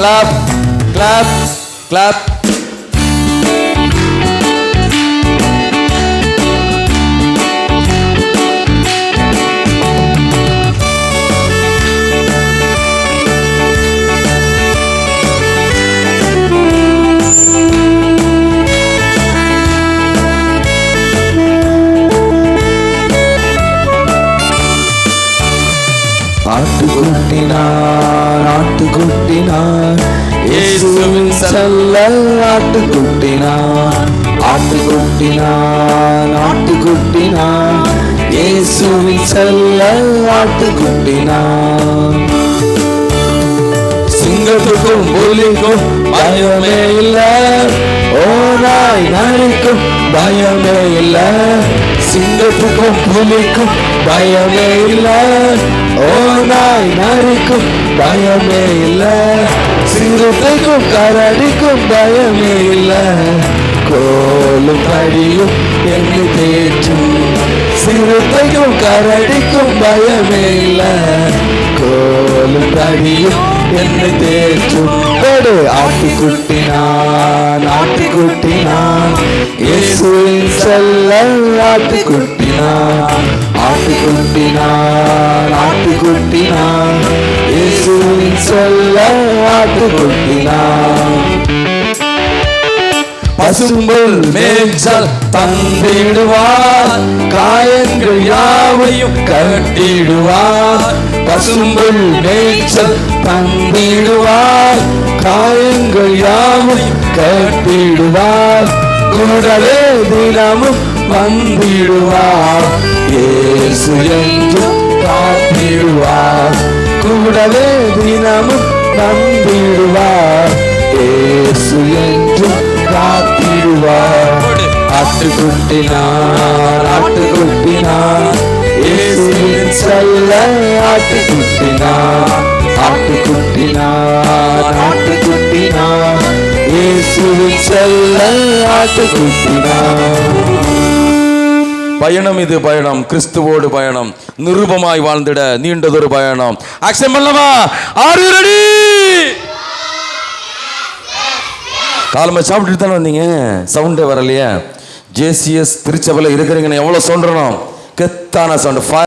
clap, clap, clap. ஆட்டுக்குட்டினார் ஆட்டுக்குட்டினார். இயேசுவின் செல்ல ஆட்டுக்குட்டினார். ஆட்டுக்குட்டினார் ஆட்டுக்குட்டினார். இயேசுவின் செல்ல ஆட்டுக்குட்டினார். சிங்கத்துக்கும் புலிக்கும் பயமே இல்ல. ஓ நாய் நரிக்கும் பயமே இல்ல. சிங்கத்துக்கும் புலிக்கும் பயமே இல்ல. ஓ நாய் நரிக்கும் பயமே இல்ல. சிறுத்தைக்கும் கரடிக்கும் பயமே இல்ல. கோலும் படியும் என்று தேற்றும்? சிறுத்தைக்கும் கரடிக்கும் பயமே இல்ல. கோலும் படியும் என்று தேற்றும்? கொடு ஆட்டுக்குட்டினான் ஆட்டுக்குட்டினான் இயேசுவின் செல்ல ஆட்டுக்குட்டினான் ஆட்டுக்குட்டினான் ஆட்டுக்குட்டினான். இயேசுவின் செல்ல ஆட்டுக்குட்டினான். பசும்புல் மேய்ச்சல் தந்திடுவார் காயங்கள் யாவையும் கட்டிடுவார். பசும்புல் மேய்ச்சல் தந்திடுவார் காயங்கள் யாவையும் கட்டிடுவார். கூடவே தினமும் வந்திடுவார். இயேசு என்று காத்திடுவார். கூடவே தினமும் வந்திடுவார். இயேசு என்று காத்திடுவார். ஆட்டுக்குட்டினார் ஆட்டுக்குட்டினார். இயேசுவின் செல்ல ஆட்டுக்குட்டினார் ஆட்டுக்குட்டினார். பயணம் இது பயணம். கிறிஸ்துவோடு பயணம். நிருபமாய் வாழ்ந்திட நீண்டதொரு பயணம். ஆக்சன் பண்ணலாமா? ஆறு ரெடி காலமே சாப்பிட்டுட்டு தானே வந்தீங்க? சவுண்டே வரலையே. ஜேசிஎஸ் திருச்சபையில் இருக்கிறீங்கன்னு எவ்வளோ சொல்றணும் கெத்தான சவுண்டு.